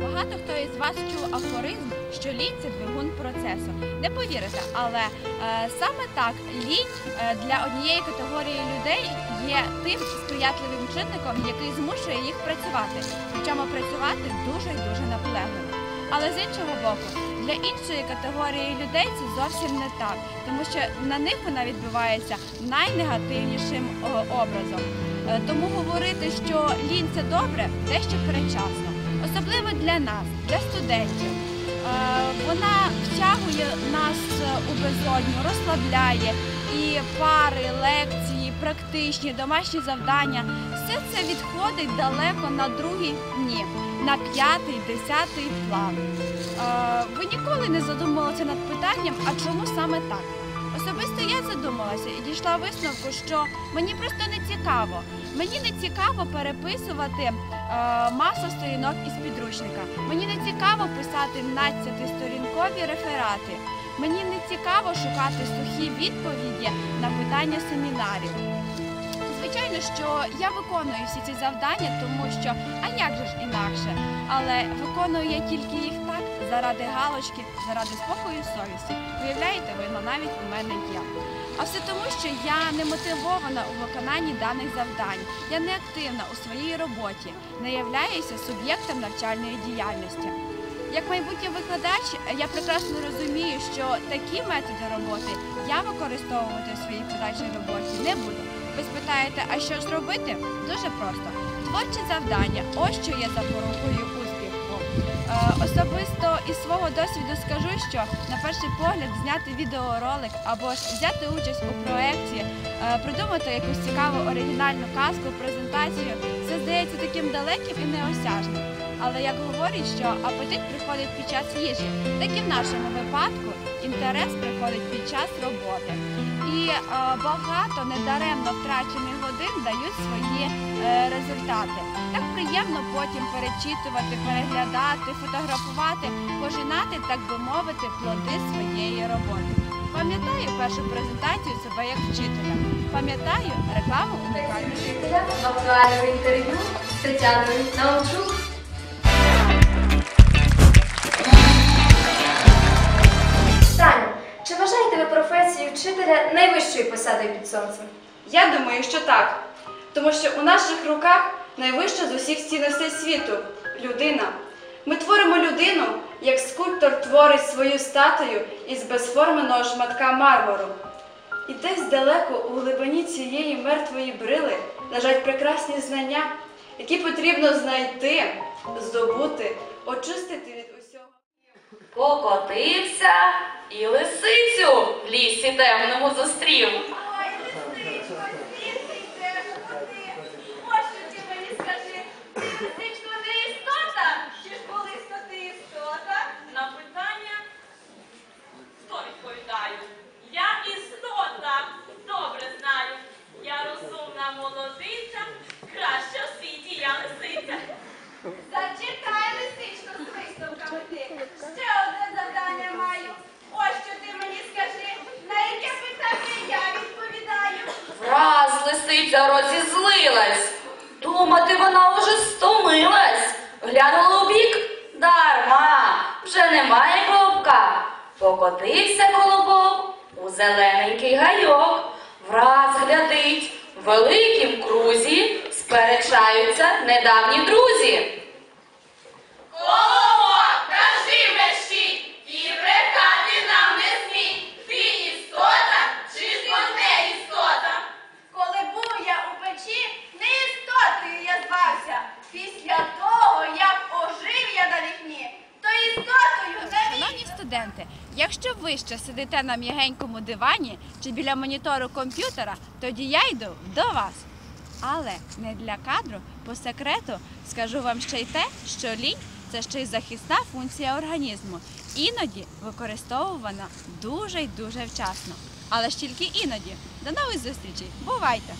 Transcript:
Багато хто із вас чув афоризм, що лінь це двигун процесу. Не повірите, але е, саме так лінь е, для однієї категорії людей є тим сприятливим чинником, який змушує їх працювати. Причому працювати дуже і дуже наполегливо. Але з іншого боку, для іншої категорії людей це зовсім не так, тому що на них вона відбувається найнегативнішим о, образом. Е, Тому говорити, що лінь це добре, дещо передчасно. Особливо для нас, для студентів. Е, Вона втягує нас у безодню, розслабляє і пари, лекції, практичні, домашні завдання. Все це відходить далеко на другі дні, на п'ятий, десятий план. Е, Ви ніколи не задумувалися над питанням, а чому саме так? Особисто я задумалася і дійшла висновку, що мені просто не цікаво. Мені не цікаво переписувати е, масу сторінок із підручника. Мені не цікаво писати 12-сторінкові реферати. Мені не цікаво шукати сухі відповіді на питання семінарів. Звичайно, що я виконую всі ці завдання, тому що а як же ж інакше? Але виконую я тільки їх так заради галочки, заради спокою совісті. Уявляєте, вона навіть у мене є. А все тому, що я не мотивована у виконанні даних завдань. Я не активна у своїй роботі, не являюся суб'єктом навчальної діяльності. Як майбутній викладач, я прекрасно розумію, що такі методи роботи я використовувати у своїй подальшій роботі не буду. Ви спитаєте, а що ж робити? Дуже просто. Творче завдання ось що успіху. Е, особисто із свого досвіду скажу, що на перший погляд зняти відеоролик або ж взяти участь у проєкті, е, придумати якусь цікаву оригінальну казку, презентацію, це здається таким далеким і неосяжним. Але як говорять, що апетит приходить під час їжі, так і в нашому випадку інтерес приходить під час роботи. І е, багато недаремно втрачених годин дають свої е, результати. Так приємно потім перечитувати, переглядати, фотографувати, пожинати, так би мовити, плоди своєї роботи. Пам'ятаю першу презентацію себе як вчителя. Пам'ятаю рекламу унікальної. Актуальному інтерв'ю з Тетяною Научук. Вчителя найвищою посадою під сонцем? Я думаю, що так. Тому що у наших руках найвища з усіх цінностей світу людина. Ми творимо людину, як скульптор творить свою статую із безформеного шматка мармуру. І десь далеко у глибині цієї мертвої брили лежать прекрасні знання, які потрібно знайти, здобути, очистити від усього. Покотився і лисицю в лісі темному зустрів. Ось що ти мені скажи, лисичко, ти істота? Чи ж колись ти істота? На питання хто відповідаю? Я істота, добре знаю. Я розумна молодиця, краща в світі я лисиця. Зачекай, лисичко, з висновками ти. Ще одне завдання маю. Ось що ти мені скажи, на яке питання я відповідаю. Враз лисиця розізлилась. Думати вона уже стомилась. Глянула у бік дарма, вже немає бобка. Покотився колобок у зелененький гайок. Враз глядить, в великім крузі сперечаються недавні друзі. Колобок, кажи мерщій, і брехати нам не смій. Ти істота чи ж не істота? Коли був я у печі, не істотою я звався. Після того, як ожив я на вікні, то істотою не Шановні студенти, якщо ви ще сидите на м'ягенькому дивані чи біля монітору комп'ютера, тоді я йду до вас. Але не для кадру, по секрету скажу вам ще й те, що лінь це ще й захисна функція організму, іноді використовувана дуже й дуже вчасно. Але ж тільки іноді. До нових зустрічей. Бувайте!